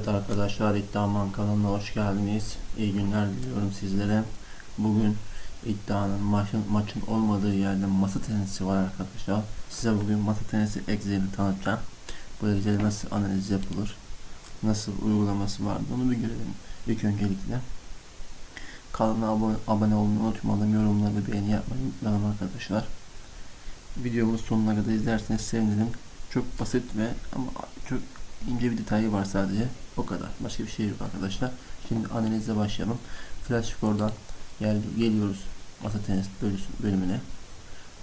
Evet arkadaşlar İddiaman kanalına hoş geldiniz. İyi günler diliyorum sizlere. Bugün iddianın maçın, maçın olmadığı yerde masa tenisi var arkadaşlar. Size bugün masa tenisi Excel'i tanıtacağım. Bu Excel nasıl analiz yapılır, nasıl uygulaması var onu bir görelim. İlk öncelikle kanala abone, abone olmayı unutmayalım. Yorumları ve beğeni yapmayı unutmayalım arkadaşlar. Videomuz sonuna kadar izlerseniz sevinirim. Çok basit ve ama çok ince bir detayı var sadece. O kadar. Başka bir şey yok arkadaşlar. Şimdi analize başlayalım. Flash score'dan gel, geliyoruz masa tenis bölümüne.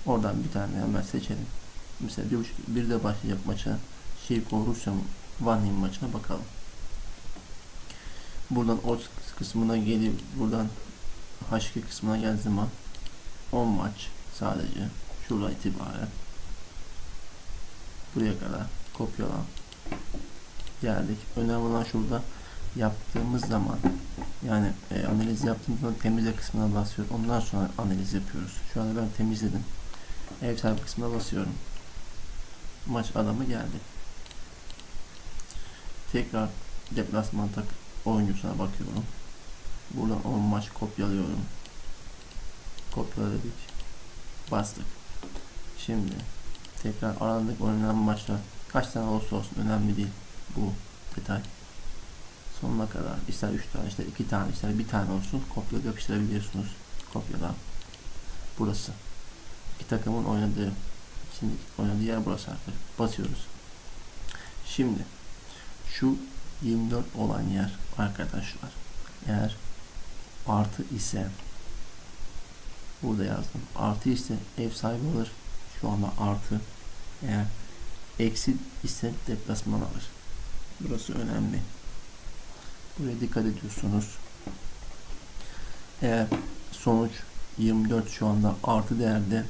Oradan bir tane hemen seçelim. Mesela bir, bir de başlayacak maça. Şirko Rusya Vanhin maçına bakalım. Buradan odds kısmına gelip buradan H2 kısmına geldiği zaman 10 maç sadece şuradan itibaren buraya kadar kopyala geldik. Önemli olan şurada yaptığımız zaman yani e, analiz yaptığımız zaman temizle kısmına basıyoruz. Ondan sonra analiz yapıyoruz. Şu anda ben temizledim. Ev sahibi kısmına basıyorum. Maç adamı geldi. Tekrar deplasman tak oyuncusuna bakıyorum. Buradan 10 maç kopyalıyorum. Kopyaladık. Bastık. Şimdi tekrar aralık oynanan maçlar kaç tane olursa olsun önemli değil bu detay. Sonuna kadar ister 3 tane ister 2 tane ister 1 tane olsun kopya yapıştırabiliyorsunuz. Kopyala. Burası. İki takımın oynadığı şimdi oynadığı yer burası artık. Basıyoruz. Şimdi şu 24 olan yer arkadaşlar eğer artı ise burada yazdım. Artı ise ev sahibi alır. Şu anda artı. Eğer eksi ise deplasman alır. Burası önemli. Buraya dikkat ediyorsunuz. Eğer sonuç 24 şu anda artı değerde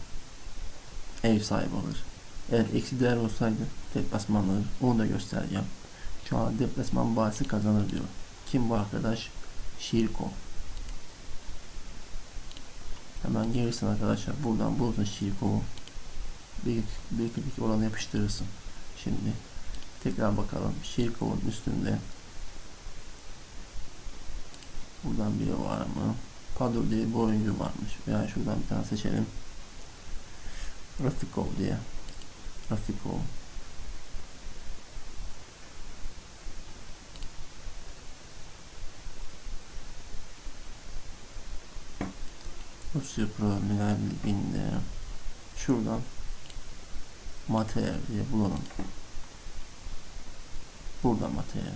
ev sahibi alır. Eğer eksi değer olsaydı deplasman alır. Onu da göstereceğim. Şu an deplasman bahsi kazanır diyor. Kim bu arkadaş? Şirko. Hemen gelirsin arkadaşlar. Buradan bulursun Şirko'yu. Bir, bir iki oranı yapıştırırsın. Şimdi tekrar bakalım. Şirkov'un üstünde buradan biri var mı? Padur diye bir oyuncu varmış. Veya şuradan bir tane seçelim. Rafikov diye. Rafikov. Rusya Premier Ligi'nde şuradan materyal diye bulalım. Burada materyal.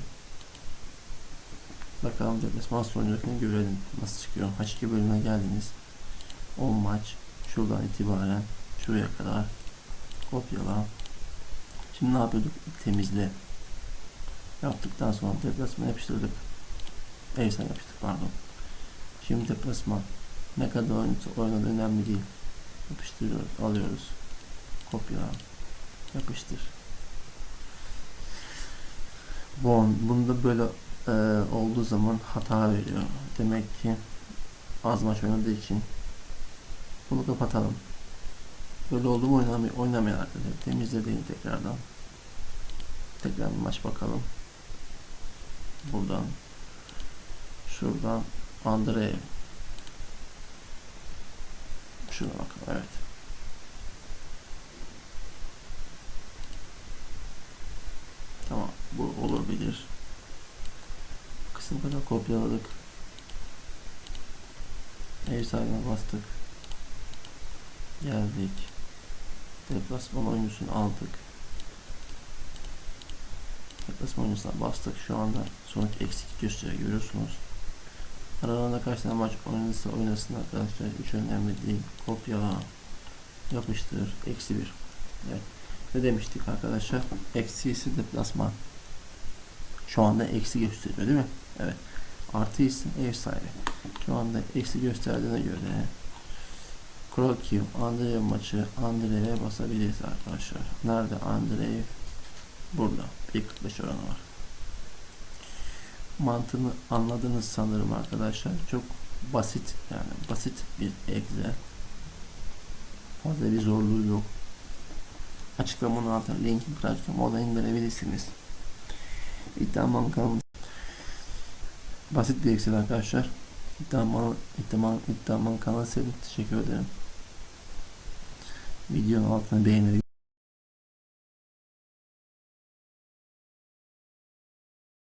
Bakalım deplasman sonucunu görelim. Nasıl çıkıyor? H2 bölümüne geldiniz. 10 maç. Şuradan itibaren şuraya kadar kopyala. Şimdi ne yapıyorduk? Temizle. Yaptıktan sonra deplasman yapıştırdık. Ev sahibi yapıştırdık pardon. Şimdi deplasman. Ne kadar oynadı önemli değil. Yapıştırıyoruz, alıyoruz. Kopyala. Yapıştır. Bon, bunda böyle e, olduğu zaman hata veriyor. Demek ki az maç oynadığı için bunu kapatalım. Böyle oldu mu oynamay oynamayan arkadaşlar. Temizlediğini tekrardan. Tekrar maç bakalım. Buradan. Şuradan Andrei. Şuna bakalım. Evet. Tamam. Bu olabilir. Bu kısım kadar kopyaladık. Ev bastık. Geldik. Deplasman oyuncusunu aldık. Deplasman oyuncusuna bastık. Şu anda sonuç eksik gösteriyor. Görüyorsunuz. Aralarında kaç tane maç oynanırsa oynasın arkadaşlar. Hiç önemli değil. Kopyala. Yapıştır. Eksi bir. Evet. Ne demiştik arkadaşlar? Eksi ise deplasman. Şu anda eksi gösteriyor değil mi? Evet. Artı ise ev sahibi. Şu anda eksi gösterdiğine göre Krokiv, Andreev maçı Andreev'e basabiliriz arkadaşlar. Nerede Andreev? Burada. 1.45 oranı var. Mantığını anladınız sanırım arkadaşlar. Çok basit yani basit bir Excel. Fazla bir zorluğu yok. Açıklamanın altına linki bırakacağım. Oradan indirebilirsiniz. İddiaman kanalımız basit bir Excel arkadaşlar. İddiaman, iddiaman, iddiaman kanalı sevdim. Teşekkür ederim. Videonun altına beğenmeyi